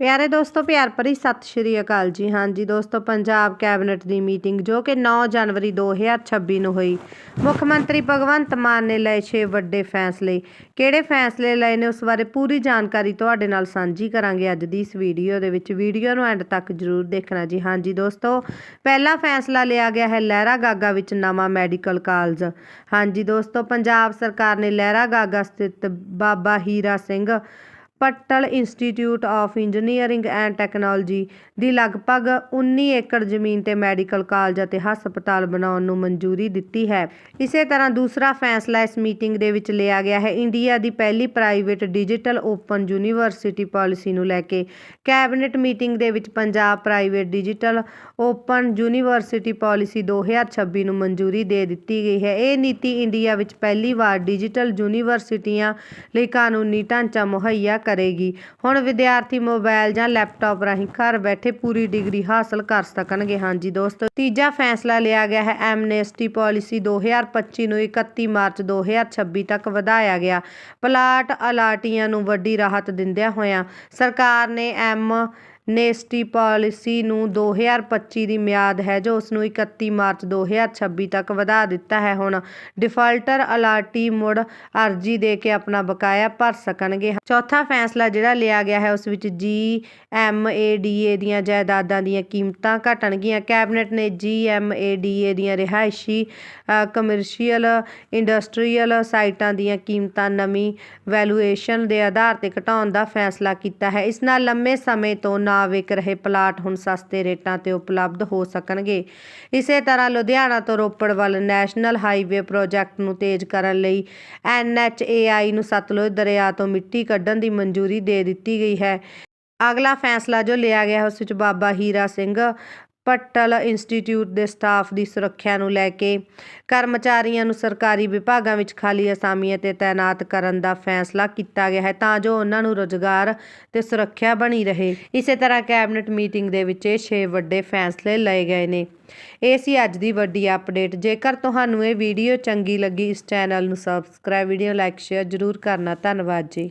ਪਿਆਰੇ ਦੋਸਤੋ, ਪਿਆਰ ਭਰੀ ਸਤਿ ਸ਼੍ਰੀ ਅਕਾਲ ਜੀ। ਹਾਂਜੀ ਦੋਸਤੋ, ਪੰਜਾਬ ਕੈਬਨਿਟ ਦੀ ਮੀਟਿੰਗ ਜੋ ਕਿ 9 ਜਨਵਰੀ 2026 ਨੂੰ ਹੋਈ। ਮੁੱਖ ਮੰਤਰੀ ਭਗਵੰਤ ਮਾਨ ਨੇ ਲਏ 6 ਵੱਡੇ ਫੈਸਲੇ। ਕਿਹੜੇ ਫੈਸਲੇ ਲਏ ਨੇ ਉਸ ਬਾਰੇ ਪੂਰੀ ਜਾਣਕਾਰੀ ਤੁਹਾਡੇ ਨਾਲ ਸਾਂਝੀ ਕਰਾਂਗੇ ਅੱਜ ਦੀ ਇਸ ਵੀਡੀਓ ਦੇ ਵਿੱਚ। ਵੀਡੀਓ ਨੂੰ ਐਂਡ ਤੱਕ ਜਰੂਰ ਦੇਖਣਾ ਜੀ। ਹਾਂਜੀ ਦੋਸਤੋ, ਪਹਿਲਾ ਫੈਸਲਾ ਲਿਆ ਗਿਆ ਹੈ ਲਹਿਰਾ ਗਾਗਾ ਵਿੱਚ ਨਵਾਂ ਮੈਡੀਕਲ ਕਾਲਜ। ਹਾਂਜੀ ਦੋਸਤੋ, ਪੰਜਾਬ ਸਰਕਾਰ ਨੇ ਲਹਿਰਾ ਗਾਗਾ ਸਥਿਤ Baba Hira Singh Pattal institute of engineering and technology ਦੀ ਲਗਭਗ 19 ਏਕੜ ਜ਼ਮੀਨ ਤੇ ਮੈਡੀਕਲ ਕਾਲਜ ਅਤੇ ਹਸਪਤਾਲ ਬਣਾਉਣ ਨੂੰ ਮਨਜ਼ੂਰੀ ਦਿੱਤੀ ਹੈ। ਇਸੇ ਤਰ੍ਹਾਂ ਦੂਸਰਾ ਫੈਸਲਾ ਇਸ ਮੀਟਿੰਗ ਦੇ ਵਿੱਚ ਲਿਆ ਗਿਆ ਹੈ। ਇੰਡੀਆ ਦੀ ਪਹਿਲੀ private digital open university policy ਨੂੰ ਲੈ ਕੇ ਕੈਬਨਿਟ ਮੀਟਿੰਗ ਦੇ ਵਿੱਚ Punjab private digital open university policy 2026 ਨੂੰ ਮਨਜ਼ੂਰੀ ਦੇ ਦਿੱਤੀ ਗਈ ਹੈ। ਇਹ ਨੀਤੀ ਇੰਡੀਆ ਵਿੱਚ ਪਹਿਲੀ ਵਾਰ ਡਿਜੀਟਲ ਯੂਨੀਵਰਸਿਟੀਆਂ ਲਈ ਕਾਨੂੰਨੀ ਢਾਂਚਾ ਮੁਹੱਈਆ ਕਰੇਗੀ। ਹੁਣ ਵਿਦਿਆਰਥੀ ਮੋਬਾਈਲ ਜਾਂ ਲੈਪਟਾਪ ਰਾਹੀਂ ਘਰ ਬੈਠੇ ਪੂਰੀ ਡਿਗਰੀ ਹਾਸਲ ਕਰ ਸਕਣਗੇ। ਹਾਂਜੀ ਦੋਸਤੋ, ਤੀਜਾ ਫੈਸਲਾ ਲਿਆ ਗਿਆ ਹੈ। ਐਮਨੇਸਟੀ ਪਾਲਿਸੀ 2025 ਨੂੰ 31 ਮਾਰਚ 2026 ਤੱਕ ਵਧਾਇਆ ਗਿਆ। ਪਲਾਟ ਅਲਾਟੀਆਂ ਨੂੰ ਵੱਡੀ ਰਾਹਤ ਦਿੰਦਿਆਂ ਹੋਇਆਂ ਸਰਕਾਰ ਨੇ ਐਮ ਨੇਸਟੀ ਪਾਲਿਸੀ ਨੂੰ 2025 ਦੀ ਮਿਆਦ ਹੈ, ਜੋ ਉਸ ਨੂੰ 31 ਮਾਰਚ 2026 ਤੱਕ ਵਧਾ ਦਿੱਤਾ ਹੈ। ਹੁਣ ਡਿਫਾਲਟਰ ਅਲਾਟੀ ਮੁੜ ਅਰਜੀ ਦੇ ਕੇ ਆਪਣਾ ਬਕਾਇਆ ਭਰ ਸਕਣਗੇ। ਚੌਥਾ ਫੈਸਲਾ ਜਿਹੜਾ ਲਿਆ ਗਿਆ ਹੈ, ਉਸ ਵਿੱਚ ਜੀ ਐਮ ਏ ਡੀ ਏ ਦੀਆਂ ਜਾਇਦਾਦਾਂ ਦੀਆਂ ਕੀਮਤਾਂ ਘਟਣਗੀਆਂ। ਕੈਬਨਿਟ ਨੇ ਜੀ ਐਮ ਏ ਡੀ ਏ ਦੀਆਂ ਰਿਹਾਇਸ਼ੀ ਕਮਰਸ਼ੀਅਲ, ਇੰਡਸਟਰੀਅਲ ਸਾਈਟਾਂ ਦੀਆਂ ਕੀਮਤਾਂ ਨਵੀਂ ਵੈਲੂਏਸ਼ਨ ਦੇ ਆਧਾਰ ਤੇ ਘਟਾਉਣ ਦਾ ਫੈਸਲਾ ਕੀਤਾ ਹੈ। ਇਸ ਨਾਲ ਲੰਮੇ ਸਮੇਂ ਤੋਂ ਨਾ ਵਿਕ ਰਹੇ ਪਲਾਟ ਹੁਣ ਸਸਤੇ ਰੇਟਾਂ ਤੇ ਉਪਲਬਧ ਹੋ ਸਕਣਗੇ। ਇਸੇ ਤਰ੍ਹਾਂ ਲੁਧਿਆਣਾ ਤੋਂ ਰੋਪੜ ਵੱਲ ਨੈਸ਼ਨਲ ਹਾਈਵੇ ਪ੍ਰੋਜੈਕਟ ਨੂੰ ਤੇਜ਼ ਕਰਨ ਲਈ ਐਨਐਚਏਆਈ ਨੂੰ ਸਤਲੁਜ ਦਰਿਆ ਤੋਂ ਮਿੱਟੀ ਕੱਢਣ ਦੀ ਮਨਜ਼ੂਰੀ ਦੇ ਦਿੱਤੀ ਗਈ ਹੈ। ਅਗਲਾ ਫੈਸਲਾ ਜੋ ਲਿਆ ਗਿਆ ਉਸ ਵਿੱਚ ਬਾਬਾ ਹੀਰਾ ਸਿੰਘ ਪੱਟਲ ਇੰਸਟੀਚਿਊਟ ਦੇ ਸਟਾਫ ਦੀ ਸੁਰੱਖਿਆ ਨੂੰ ਲੈ ਕੇ ਕਰਮਚਾਰੀਆਂ ਨੂੰ ਸਰਕਾਰੀ ਵਿਭਾਗਾਂ ਵਿੱਚ ਖਾਲੀ ਅਸਾਮੀਆਂ ਤੇ ਤਾਇਨਾਤ ਕਰਨ ਦਾ ਫੈਸਲਾ ਕੀਤਾ ਗਿਆ ਹੈ ਤਾਂ ਜੋ ਉਹਨਾਂ ਨੂੰ ਰੋਜ਼ਗਾਰ ਤੇ ਸੁਰੱਖਿਆ ਬਣੀ ਰਹੇ। ਇਸੇ ਤਰ੍ਹਾਂ ਕੈਬਨਿਟ ਮੀਟਿੰਗ ਦੇ ਵਿੱਚ ਇਹ 6 ਵੱਡੇ ਫੈਸਲੇ ਲਏ ਗਏ ਨੇ। ਇਹ ਸੀ ਅੱਜ ਦੀ ਵੱਡੀ ਅਪਡੇਟ। ਜੇਕਰ ਤੁਹਾਨੂੰ ਇਹ ਵੀਡੀਓ ਚੰਗੀ ਲੱਗੀ, ਇਸ ਚੈਨਲ ਨੂੰ ਸਬਸਕ੍ਰਾਈਬ ਵੀਡੀਓ ਲਾਈਕ ਸ਼ੇਅਰ ਜ਼ਰੂਰ ਕਰਨਾ। ਧੰਨਵਾਦ ਜੀ।